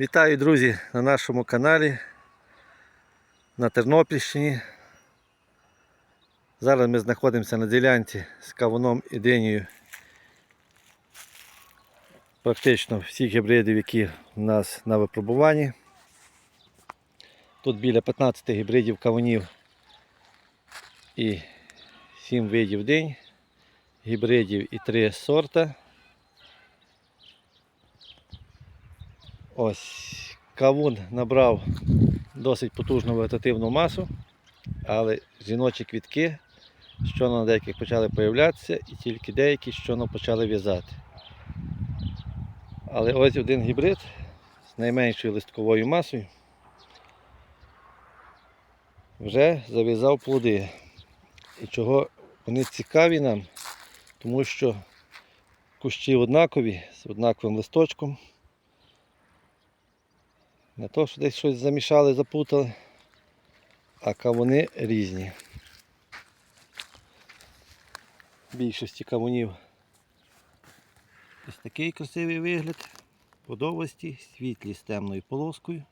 Вітаю, друзі, на нашому каналі на Тернопільщині. Зараз ми знаходимося на ділянці з кавуном і динею. Практично всіх гібридів, які у нас на випробуванні. Тут біля 15 гібридів кавунів і 7 видів динь, гібридів і 3 сорта. Ось кавун набрав досить потужну вегетативну масу, але жіночі квітки щойно на деяких почали появлятися і тільки деякі щойно почали в'язати. Але ось один гібрид з найменшою листковою масою вже зав'язав плоди. І чого вони цікаві нам, тому що кущі однакові, з однаковим листочком. Не то, що десь щось замішали, запутали, а кавуни різні. Більшості кавунів ось такий красивий вигляд. Подовості, світлі з темною полоскою.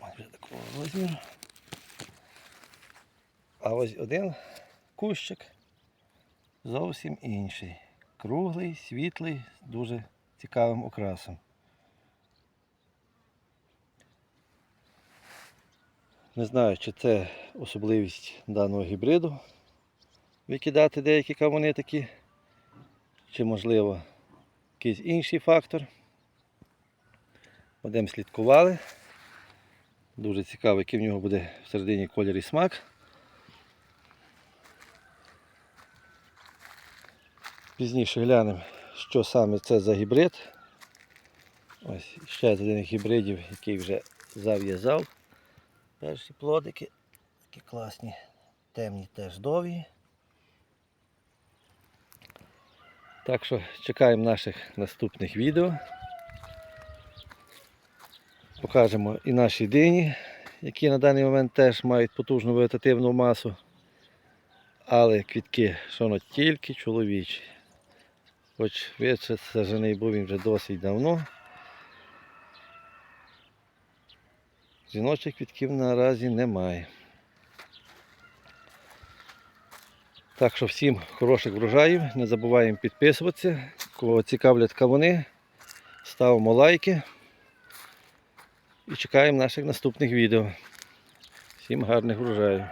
Ось вже такого розміру. А ось один кущик зовсім інший. Круглий, світлий, з дуже цікавим окрасом. Не знаю, чи це особливість даного гібриду викидати деякі кавуни такі, чи можливо якийсь інший фактор. Будемо слідкували. Дуже цікаво, який в нього буде всередині колір і смак. Пізніше глянемо, що саме це за гібрид. Ось ще один гібридів, який вже зав'язав. Перші плодики такі класні, темні теж довгі. Так що чекаємо наших наступних відео. Покажемо і наші дині, які на даний момент теж мають потужну вегетативну масу. Але квітки, що тільки чоловічі. Хоч вище сажений був він вже досить давно. Жіночих квітків наразі немає. Так що всім хороших врожаїв, не забуваємо підписуватися. Кого цікавлять кавуни, ставимо лайки і чекаємо наших наступних відео. Всім гарних врожаїв.